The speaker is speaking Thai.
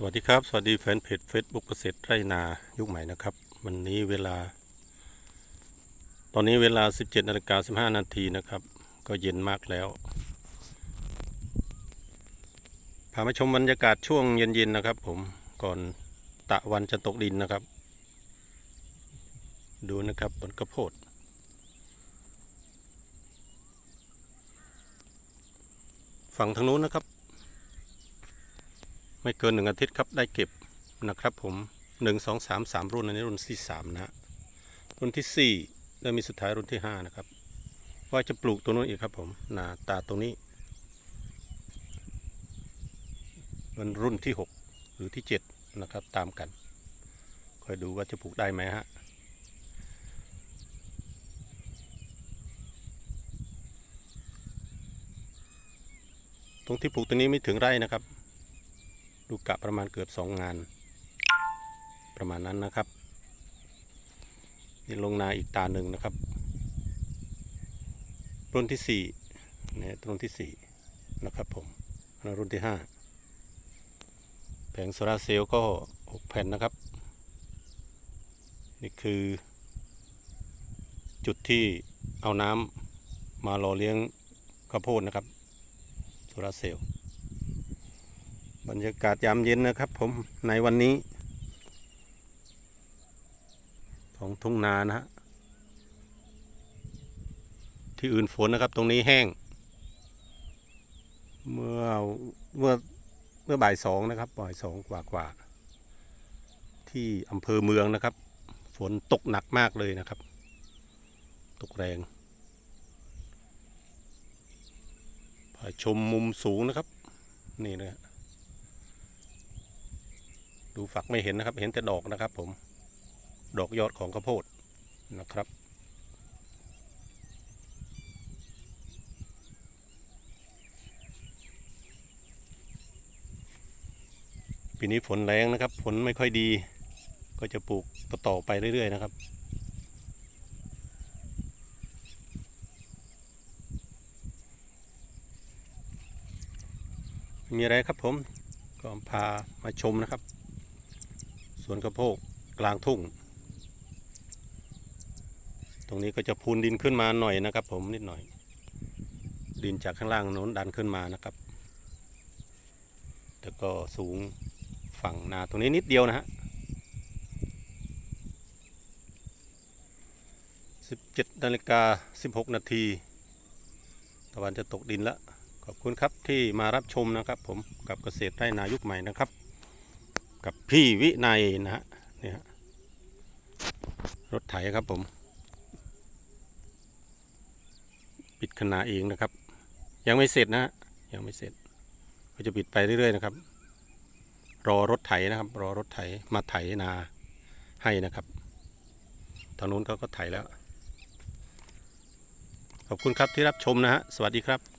สวัสดีครับ สวัสดีแฟนเพจ Facebook เกษตรไร่นายุคใหม่นะครับ วันนี้เวลา ตอนนี้เวลา 17นาฬิกา15นาทีนะครับ ก็เย็นมากแล้ว พามาชมบรรยากาศช่วงเย็นๆนะครับ ผมก่อนตะวันจะตกดินนะครับ ดูนะครับบนกระโพดฝั่งทางนู้นนะครับ ไม่เกินหนึ่งอาทิตย์ครับได้เก็บนะครับผมหนึ่งสองสามสามรุ่นอันนี้รุ่นที่สามนะฮะรุ่นที่สี่แล้วมีสุดท้ายรุ่นที่ห้านะครับ ว่าจะปลูกตัวนู้นอีกครับผมนาตาตรงนี้มันรุ่นที่หกหรือที่เจ็ดนะครับตามกันคอยดูว่าจะปลูกได้ไหมฮะตรงที่ปลูกตัวนี้ไม่ถึงไร่นะครับ ดูกะประมาณเกือบสองงาน ประมาณนั้นนะครับ นี่ลงนาอีกตาหนึ่งนะครับ รุ่นที่สี่เนี่ยรุ่นที่สี่นะครับผมแล้วรุ่นที่ห้าแผงโซลาร์เซลล์ก็หกแผ่นนะครับ นี่คือจุดที่เอาน้ำมาหล่อเลี้ยงข้าวโพดนะครับโซลาร์เซลล์ บรรยากาศยามเย็นนะครับ ผมในวันนี้ ของทุ่งนานะฮะที่อื่นฝนนะครับ ตรงนี้แห้ง เมื่อเมื่อเมื่อบ่ายสองนะครับบ่ายสองกว่ากว่าที่อำเภอเมืองนะครับ ฝนตกหนักมากเลยนะครับ ตกแรงพาชมมุมสูงนะครับ นี่นะ ดูฝักไม่เห็นนะครับ เห็นแต่ดอกนะครับ ผม ดอกยอดของข้าวโพดนะครับ ปีนี้ฝนแรงนะครับ ฝนไม่ค่อยดี ก็จะปลูกต่อไปเรื่อย ๆ นะครับมีอะไรครับผมก็พามาชมนะครับ วนกระโพกกลางทุ่ง ตรงนี้ก็จะพูนดินขึ้นมาหน่อยนะครับ ผมนิดหน่อย ดินจากข้างล่างโน้นดันขึ้นมานะครับแต่ก็สูงฝั่งนาตรงนี้นิดเดียวนะฮะ17นาฬิกา16นาทีตะวันจะตกดินแล้วขอบคุณครับที่มารับชมนะครับผมกับเกษตรไร่นายุคใหม่นะครับ กับพี่วินัยนะฮะเนี่ยรถไถครับผม ปิดขนาเองนะครับ ยังไม่เสร็จนะฮะยังไม่เสร็จ ก็จะปิดไปเรื่อยๆนะครับ รอรถไถนะครับ รอรถไถมาไถนาให้นะครับทางนู้นเขาก็ไถแล้ว ขอบคุณครับที่รับชมนะฮะสวัสดีครับ